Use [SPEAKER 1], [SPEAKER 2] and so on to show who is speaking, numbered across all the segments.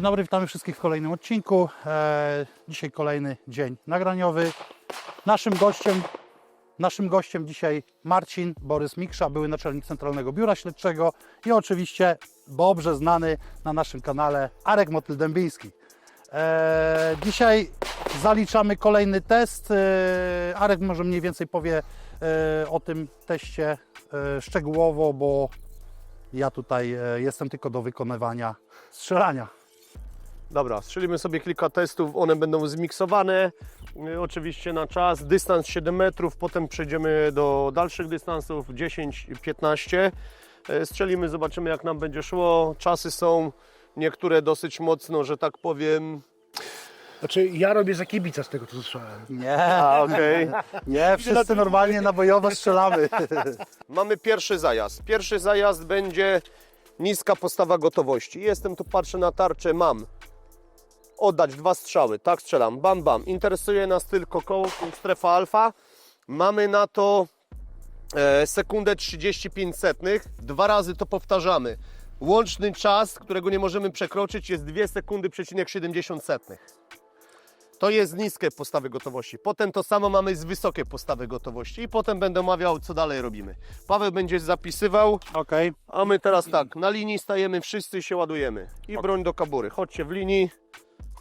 [SPEAKER 1] Dzień dobry, witamy wszystkich w kolejnym odcinku. E, dzisiaj kolejny dzień nagraniowy. Naszym gościem, naszym gościem dzisiaj Marcin Borys Miksza, były naczelnik Centralnego Biura Śledczego i oczywiście dobrze znany na naszym kanale Arek Motyl-Dębiński. E, dzisiaj zaliczamy kolejny test. E, Arek może mniej więcej powie o tym teście szczegółowo, bo ja tutaj jestem tylko do wykonywania strzelania.
[SPEAKER 2] Dobra, strzelimy sobie kilka testów, one będą zmiksowane, y, oczywiście na czas, dystans 7 metrów, potem przejdziemy do dalszych dystansów 10 i 15. Y, Strzelimy, zobaczymy jak nam będzie szło, czasy są niektóre dosyć mocno, że tak powiem.
[SPEAKER 3] Znaczy, ja robię za kibica z tego, co słyszałem.
[SPEAKER 1] Nie,
[SPEAKER 2] A, okej.
[SPEAKER 1] nie, wszyscy normalnie na bojowo strzelamy.
[SPEAKER 2] Mamy pierwszy zajazd. Pierwszy zajazd będzie niska postawa gotowości. Jestem tu, patrzę na tarczę, mam oddać dwa strzały. Tak strzelam, bam, bam. Interesuje nas tylko koło, strefa alfa. Mamy na to e, sekundę 35 setnych. Dwa razy to powtarzamy. Łączny czas, którego nie możemy przekroczyć jest 2 sekundy przecinek 70 setnych. To jest z niskiej postawy gotowości. Potem to samo mamy z wysokiej postawy gotowości i potem będę omawiał, co dalej robimy. Paweł będzie zapisywał,
[SPEAKER 1] Okej,
[SPEAKER 2] a my teraz tak, na linii stajemy wszyscy się ładujemy. I broń do kabury. Chodźcie w linii.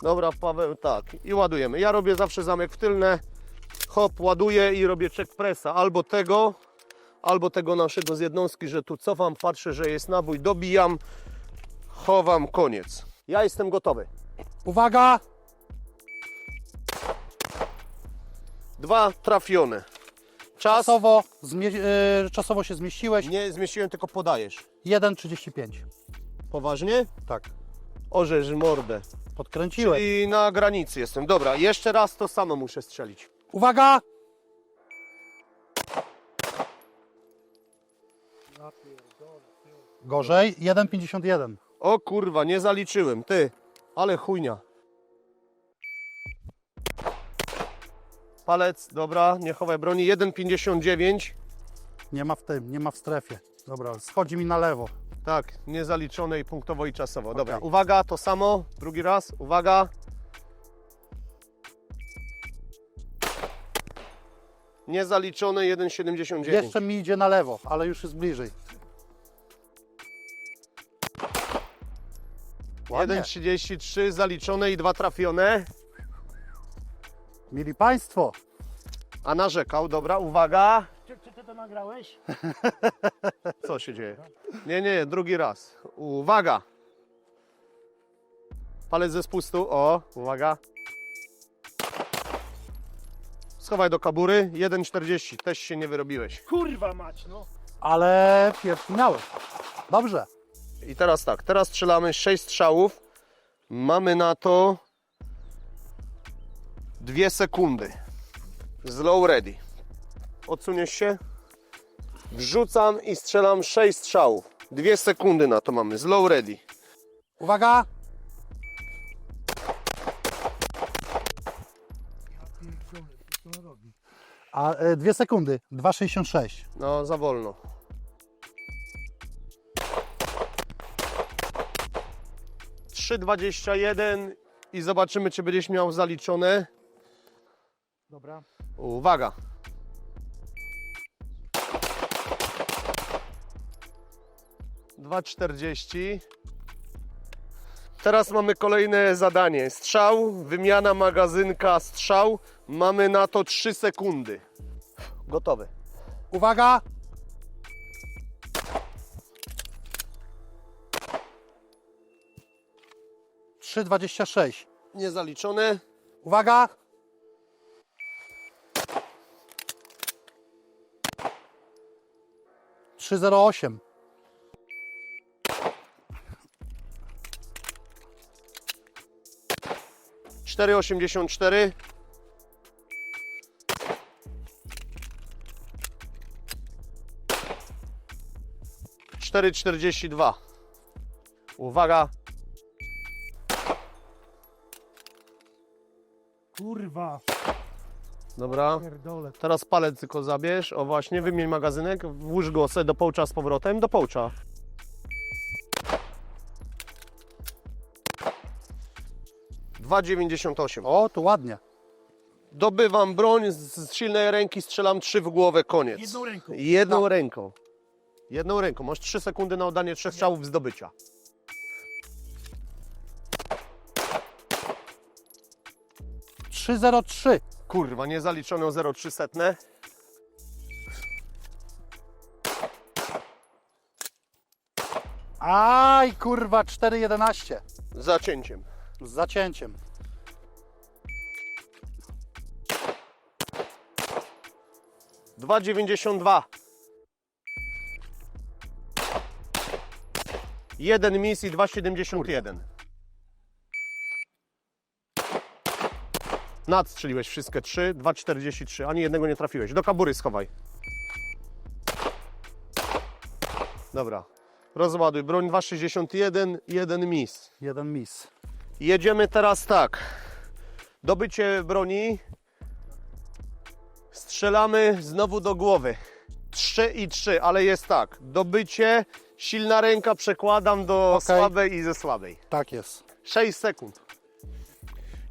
[SPEAKER 2] Dobra, Paweł, tak. I ładujemy. Ja robię zawsze zamek w tylne. Hop, ładuję i robię check pressa. Albo tego, albo tego naszego z jednostki, że tu cofam, patrzę, że jest nabój, dobijam, chowam, koniec. Ja jestem gotowy.
[SPEAKER 1] uwaga,
[SPEAKER 2] Dwa trafione. Czas.
[SPEAKER 1] czasowo, zmie- e, czasowo się zmieściłeś,
[SPEAKER 2] Nie zmieściłem, tylko podajesz.
[SPEAKER 1] 1,35.
[SPEAKER 2] Poważnie?
[SPEAKER 1] Tak,
[SPEAKER 2] Orzesz mordę.
[SPEAKER 1] podkręciłeś.
[SPEAKER 2] I na granicy jestem. Dobra, jeszcze raz to samo muszę strzelić.
[SPEAKER 1] Uwaga, gorzej, 1,51.
[SPEAKER 2] O kurwa, nie zaliczyłem, ty. Ale chujnia. Palec, dobra, nie chowaj broni. 1,59.
[SPEAKER 1] Nie ma w tym, nie ma w strefie. Dobra, schodzi mi na lewo.
[SPEAKER 2] Tak, niezaliczone i punktowo i czasowo. Dobra,
[SPEAKER 1] Okej.
[SPEAKER 2] uwaga, to samo. Drugi raz, uwaga. Niezaliczone 1,79.
[SPEAKER 1] Jeszcze mi idzie na lewo, ale już jest bliżej. Ładnie.
[SPEAKER 2] 1,33 zaliczone i dwa trafione.
[SPEAKER 1] Mili Państwo,
[SPEAKER 2] A narzekał, dobra, uwaga.
[SPEAKER 3] To nagrałeś?
[SPEAKER 2] Co się dzieje? Nie, nie, drugi raz. Uwaga! Palec ze spustu. O, uwaga. Schowaj do kabury. 1,40. Też się nie wyrobiłeś.
[SPEAKER 3] Kurwa mać, no.
[SPEAKER 1] ale pierwszy miałeś. Dobrze.
[SPEAKER 2] I teraz tak, teraz strzelamy 6 strzałów. Mamy na to 2 sekundy. Slow ready. Odsuniesz się. Wrzucam i strzelam 6 strzałów. 2 sekundy na to mamy. Slow ready.
[SPEAKER 1] Uwaga, a e, dwie sekundy, 2,66.
[SPEAKER 2] No, za wolno. Trzy dwadzieścia jeden i zobaczymy, czy będziesz miał zaliczone.
[SPEAKER 1] Dobra.
[SPEAKER 2] Uwaga. Dwa czterdzieści. Teraz mamy kolejne zadanie. Strzał, wymiana magazynka, strzał. Mamy na to 3 sekundy. Gotowy.
[SPEAKER 1] Uwaga, Trzy dwadzieścia sześć.
[SPEAKER 2] Niezaliczone.
[SPEAKER 1] Uwaga! Trzy zero osiem.
[SPEAKER 2] Cztery osiemdziesiąt cztery. Cztery czterdzieści dwa. Uwaga.
[SPEAKER 3] Kurwa,
[SPEAKER 2] Dobra.
[SPEAKER 3] pierdolę.
[SPEAKER 2] Teraz palec tylko zabierz. O właśnie, wymień magazynek, włóż go sobie do połcza z powrotem, do połcza. 2,98.
[SPEAKER 1] O, tu ładnie.
[SPEAKER 2] Dobywam broń z- z silnej ręki, strzelam trzy w głowę, koniec.
[SPEAKER 3] Jedną ręką.
[SPEAKER 2] Jedną ręką. Jedną ręką. Masz 3 sekundy na oddanie trzech strzałów zdobycia.
[SPEAKER 1] Trzy zero trzy.
[SPEAKER 2] Kurwa, niezaliczone o 0,3 setne.
[SPEAKER 1] Aj, kurwa, 4,11.
[SPEAKER 2] Zacięciem.
[SPEAKER 1] Z zacięciem.
[SPEAKER 2] Dwa dziewięćdziesiąt dwa. Jeden mis i 2,71. Nadstrzeliłeś wszystkie trzy, 2,43. Ani jednego nie trafiłeś. Do kabury schowaj. Dobra. Rozładuj. Broń 2,61, jeden mis.
[SPEAKER 1] Jeden mis.
[SPEAKER 2] Jedziemy teraz tak. Dobycie broni. Strzelamy znowu do głowy. 3 i 3, ale jest tak. Dobycie, silna ręka przekładam do
[SPEAKER 1] Okej.
[SPEAKER 2] słabej i ze słabej.
[SPEAKER 1] Tak jest.
[SPEAKER 2] 6 sekund.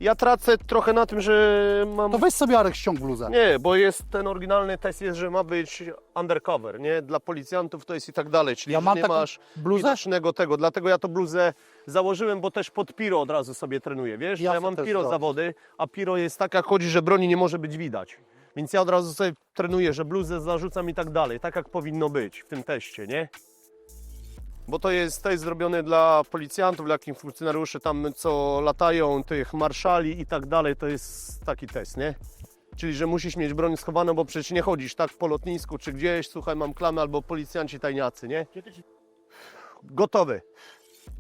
[SPEAKER 2] Ja tracę trochę na tym, że mam.
[SPEAKER 1] To weź sobie Arek ściąg bluzę.
[SPEAKER 2] Nie, bo jest ten oryginalny test jest, że ma być undercover, nie? Dla policjantów to jest i tak dalej, czyli
[SPEAKER 1] Ja mam
[SPEAKER 2] nie
[SPEAKER 1] taką
[SPEAKER 2] masz
[SPEAKER 1] bluzę?
[SPEAKER 2] widocznego tego. Dlatego ja to bluzę założyłem, bo też pod piro od razu sobie trenuję, wiesz?
[SPEAKER 1] Ja
[SPEAKER 2] Ja, mam
[SPEAKER 1] też
[SPEAKER 2] piro zawody, a piro jest tak jak chodzi, że broni nie może być widać. Więc ja od razu sobie trenuję, że bluzę zarzucam i tak dalej, tak jak powinno być w tym teście, nie? Bo to jest test zrobiony dla policjantów, dla takich funkcjonariuszy tam, co latają, tych marszali i tak dalej, to jest taki test, nie? Czyli, że musisz mieć broń schowaną, bo przecież nie chodzisz tak po lotnisku czy gdzieś, słuchaj, mam klamę albo policjanci tajniacy, nie? Gotowy.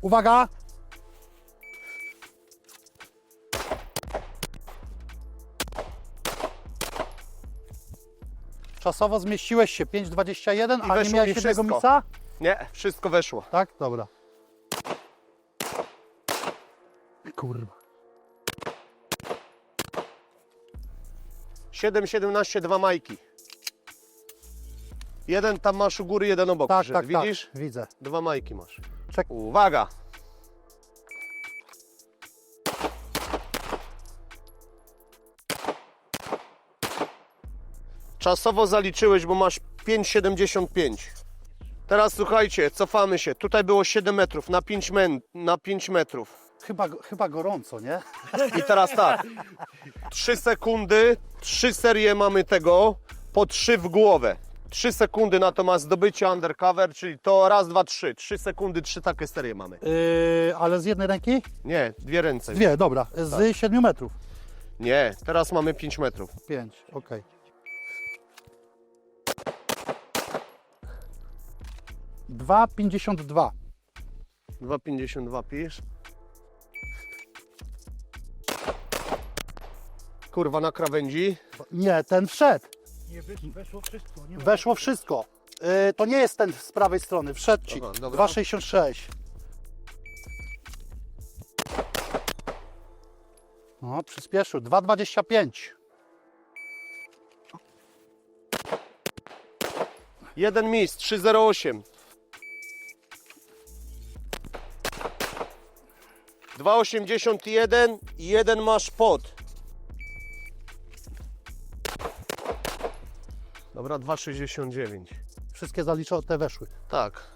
[SPEAKER 1] Uwaga! Czasowo zmieściłeś się 5,21, a nie
[SPEAKER 2] weszło
[SPEAKER 1] miałeś
[SPEAKER 2] mi
[SPEAKER 1] jednego
[SPEAKER 2] wszystko.
[SPEAKER 1] misa?
[SPEAKER 2] Nie, wszystko weszło.
[SPEAKER 1] Tak? Dobra. Kurwa.
[SPEAKER 2] 7,17, dwa majki. Jeden tam masz u góry, jeden obok.
[SPEAKER 1] Tak, tak,
[SPEAKER 2] Widzisz?
[SPEAKER 1] tak. Widzę.
[SPEAKER 2] Dwa majki masz.
[SPEAKER 1] Czek.
[SPEAKER 2] Uwaga! Czasowo zaliczyłeś, bo masz 5,75. Teraz słuchajcie, cofamy się. Tutaj było 7 metrów, na 5, men, na 5 metrów.
[SPEAKER 1] Chyba, chyba gorąco, nie?
[SPEAKER 2] I teraz tak. 3 sekundy, 3 serie mamy tego, po 3 w głowę. 3 sekundy na to ma zdobycie undercover, czyli to raz, dwa, trzy. 3 sekundy, trzy takie serie mamy.
[SPEAKER 1] Yy, ale z jednej ręki?
[SPEAKER 2] Nie, dwie ręce.
[SPEAKER 1] Dwie, dobra. Z 7 metrów.
[SPEAKER 2] Nie, teraz mamy 5 metrów.
[SPEAKER 1] 5, okej. Dwa pięćdziesiąt dwa.
[SPEAKER 2] 2,52 pisz. Kurwa na krawędzi.
[SPEAKER 1] Nie, ten wszedł.
[SPEAKER 3] Nie, wesz- weszło wszystko. Nie
[SPEAKER 1] Weszło wszystko. Yy, to nie jest ten z prawej strony. Wszedł ci.
[SPEAKER 2] Aha, dobra.
[SPEAKER 1] 2,66. No, przyspieszył. 2,25.
[SPEAKER 2] Jeden mis, 3,08. 2,81 i jeden masz pod. Dobra, 2,69.
[SPEAKER 1] Wszystkie zaliczone, te weszły.
[SPEAKER 2] Tak.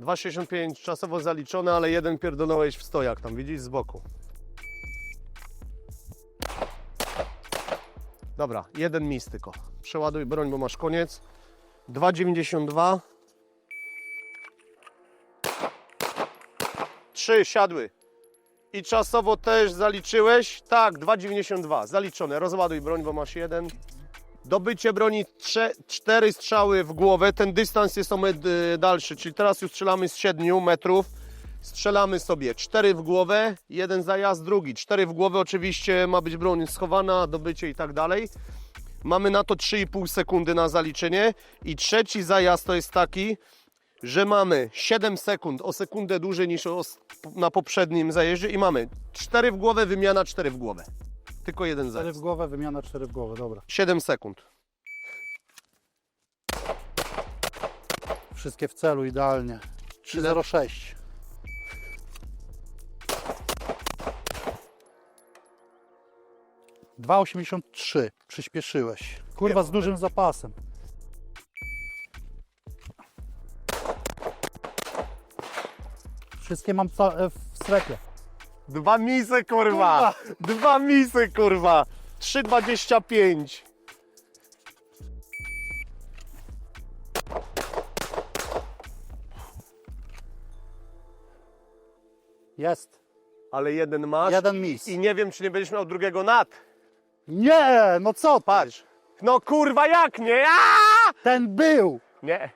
[SPEAKER 2] Dwa pięć czasowo zaliczone, ale jeden pierdolnąłeś w stojak tam, widzisz, z boku. Dobra, jeden mis tylko. Przeładuj broń, bo masz koniec. 2,92. Trzy siadły. I czasowo też zaliczyłeś? Tak, 2,92. Zaliczone. Rozładuj broń, bo masz jeden. Dobycie broni trze, cztery strzały w głowę. Ten dystans jest o y, dalszy, czyli teraz już strzelamy z 7 metrów. Strzelamy sobie cztery w głowę, jeden zajazd, drugi. Cztery w głowę oczywiście ma być broń schowana, dobycie i tak dalej. Mamy na to 3,5 sekundy na zaliczenie. I trzeci zajazd to jest taki, że mamy 7 sekund, o sekundę dłużej niż na poprzednim zajeździe i mamy 4 w głowę, wymiana 4 w głowę. Tylko jeden
[SPEAKER 1] 4 w
[SPEAKER 2] zajazd.
[SPEAKER 1] głowę, wymiana 4 w głowę, dobra.
[SPEAKER 2] 7 sekund.
[SPEAKER 1] Wszystkie w celu, idealnie. 306. Dwa osiemdziesiąt trzy. Przyspieszyłeś. Kurwa z dużym zapasem. Wszystkie mam e, w strefie.
[SPEAKER 2] Dwa misy, kurwa! Dwa misy, kurwa! 3,25.
[SPEAKER 1] Jest.
[SPEAKER 2] Ale jeden masz.
[SPEAKER 1] Jeden mis.
[SPEAKER 2] I nie wiem, czy nie będziesz miał drugiego nad.
[SPEAKER 1] Nie, no co patrz.
[SPEAKER 2] No kurwa, jak nie? Aaaa!
[SPEAKER 1] Ten był.
[SPEAKER 2] Nie,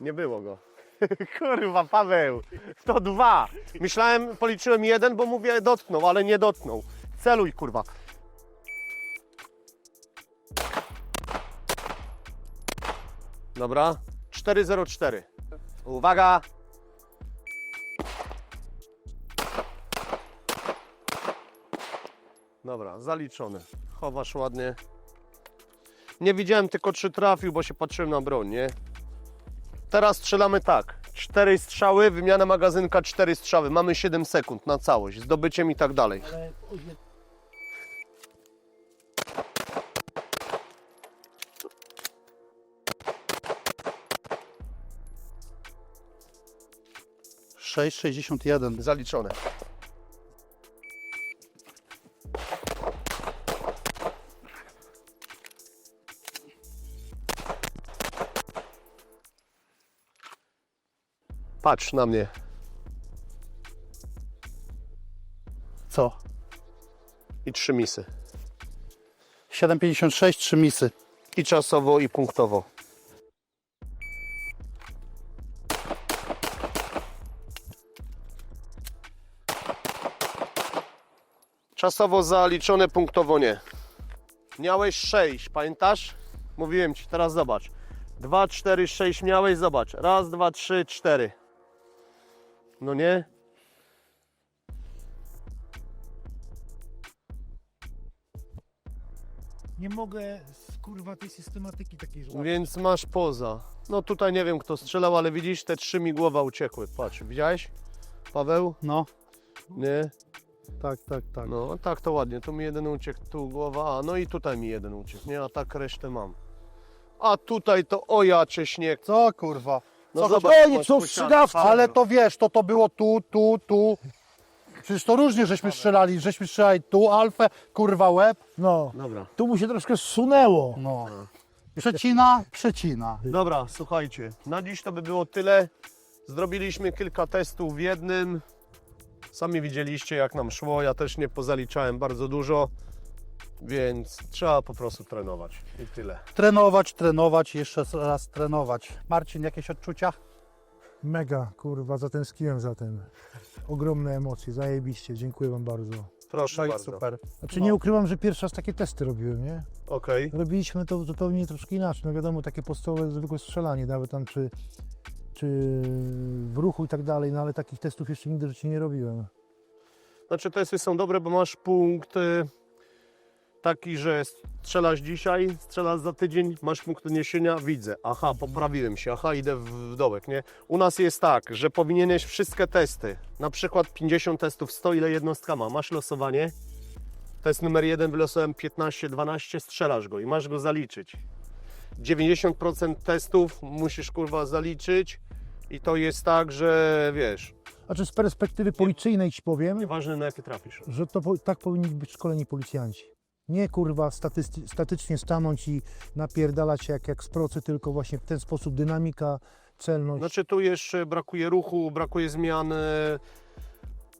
[SPEAKER 2] nie było go. Kurwa, Paweł, to dwa. Myślałem, policzyłem jeden, bo mówię dotknął, ale nie dotknął. Celuj, kurwa. Dobra, 404. Uwaga. Dobra, zaliczone. Chowasz ładnie. Nie widziałem tylko czy trafił, bo się patrzyłem na broń, nie? Teraz strzelamy tak. Cztery strzały, wymiana magazynka, cztery strzały. Mamy 7 sekund na całość, zdobyciem i tak dalej.
[SPEAKER 1] Sześć sześćdziesiąt jeden.
[SPEAKER 2] Zaliczone. Patrz na mnie.
[SPEAKER 1] Co?
[SPEAKER 2] I trzy misy.
[SPEAKER 1] 7,56, trzy misy.
[SPEAKER 2] I czasowo, i punktowo. Czasowo zaliczone, punktowo nie. Miałeś 6, pamiętasz? Mówiłem ci, teraz zobacz. 2, 4, 6 miałeś, zobacz. Raz, dwa, trzy, cztery. No nie?
[SPEAKER 3] Nie mogę z kurwa tej systematyki takiej złapać.
[SPEAKER 2] Więc masz poza. No tutaj nie wiem kto strzelał, ale widzisz, te trzy mi głowa uciekły. Patrz, widziałeś? Paweł?
[SPEAKER 1] No,
[SPEAKER 2] Nie?
[SPEAKER 1] tak, tak, tak.
[SPEAKER 2] No tak to ładnie, tu mi jeden uciekł, tu głowa, a no i tutaj mi jeden uciekł, nie? A tak resztę mam. A tutaj to o ja śnieg.
[SPEAKER 1] Co kurwa?
[SPEAKER 2] No
[SPEAKER 1] Co
[SPEAKER 2] zobacz,
[SPEAKER 3] Oni
[SPEAKER 2] masz
[SPEAKER 3] są
[SPEAKER 2] posiadkę.
[SPEAKER 3] strzydawcy.
[SPEAKER 1] Ale to wiesz, to to było tu, tu, tu. Przecież to różnie żeśmy strzelali. Żeśmy strzelali tu, alfę, kurwa łeb.
[SPEAKER 3] No,
[SPEAKER 2] Dobra.
[SPEAKER 3] tu mu się troszkę zsunęło.
[SPEAKER 1] No. Przecina, przecina.
[SPEAKER 2] Dobra, słuchajcie, na dziś to by było tyle. Zrobiliśmy kilka testów w jednym. Sami widzieliście jak nam szło, ja też nie pozaliczałem bardzo dużo. Więc trzeba po prostu trenować i tyle.
[SPEAKER 1] Trenować, trenować, jeszcze raz trenować. Marcin, jakieś odczucia?
[SPEAKER 3] Mega, kurwa, zatęskniłem za tym. Ogromne emocje, zajebiście, dziękuję wam bardzo.
[SPEAKER 2] Proszę
[SPEAKER 1] No i
[SPEAKER 2] bardzo.
[SPEAKER 1] super.
[SPEAKER 3] Znaczy
[SPEAKER 1] No.
[SPEAKER 3] nie ukrywam, że pierwszy raz takie testy robiłem, nie?
[SPEAKER 2] Okej.
[SPEAKER 3] Robiliśmy to zupełnie troszkę inaczej. No wiadomo, takie podstawowe, zwykłe strzelanie, nawet tam czy, czy w ruchu i tak dalej, no ale takich testów jeszcze nigdy w życiu nie robiłem.
[SPEAKER 2] Znaczy testy są dobre, bo masz punkt y, taki, że strzelasz dzisiaj, strzelasz za tydzień, masz punkt odniesienia, widzę, aha, poprawiłem się, aha, idę w, w dołek, nie? U nas jest tak, że powinieneś wszystkie testy, na przykład 50 testów, 100 ile jednostka ma, masz losowanie, test numer jeden wylosowałem 15, 12, strzelasz go i masz go zaliczyć. 90% testów musisz kurwa zaliczyć i to jest tak, że wiesz,
[SPEAKER 3] Znaczy z perspektywy policyjnej ci powiem,
[SPEAKER 2] nieważne na jakie trafisz.
[SPEAKER 3] że to po, tak powinni być szkoleni policjanci. Nie kurwa statycznie stanąć i napierdalać się jak, jak z procy, tylko właśnie w ten sposób dynamika, celność.
[SPEAKER 2] Znaczy tu jeszcze brakuje ruchu, brakuje zmian e,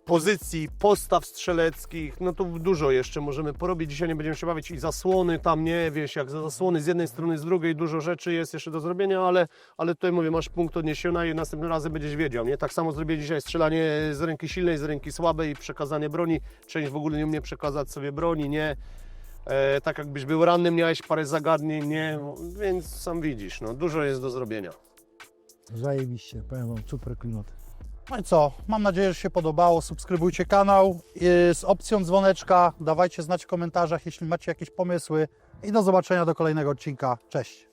[SPEAKER 2] pozycji, postaw strzeleckich, no tu dużo jeszcze możemy porobić. Dzisiaj nie będziemy się bawić i zasłony tam, nie, wiesz, jak za zasłony z jednej strony, z drugiej, dużo rzeczy jest jeszcze do zrobienia, ale, ale tutaj mówię, masz punkt odniesienia i następnym razem będziesz wiedział, nie? Tak samo zrobię dzisiaj strzelanie z ręki silnej, z ręki słabej, przekazanie broni, część w ogóle nie umie przekazać sobie broni, nie? E, tak jakbyś był ranny, miałeś parę zagadnień, nie? Więc sam widzisz, no dużo jest do zrobienia.
[SPEAKER 3] Zajebiście, powiem wam, super klimat.
[SPEAKER 1] No i co? Mam nadzieję, że się podobało. Subskrybujcie kanał yy, z opcją dzwoneczka. Dawajcie znać w komentarzach, jeśli macie jakieś pomysły. I do zobaczenia do kolejnego odcinka. Cześć.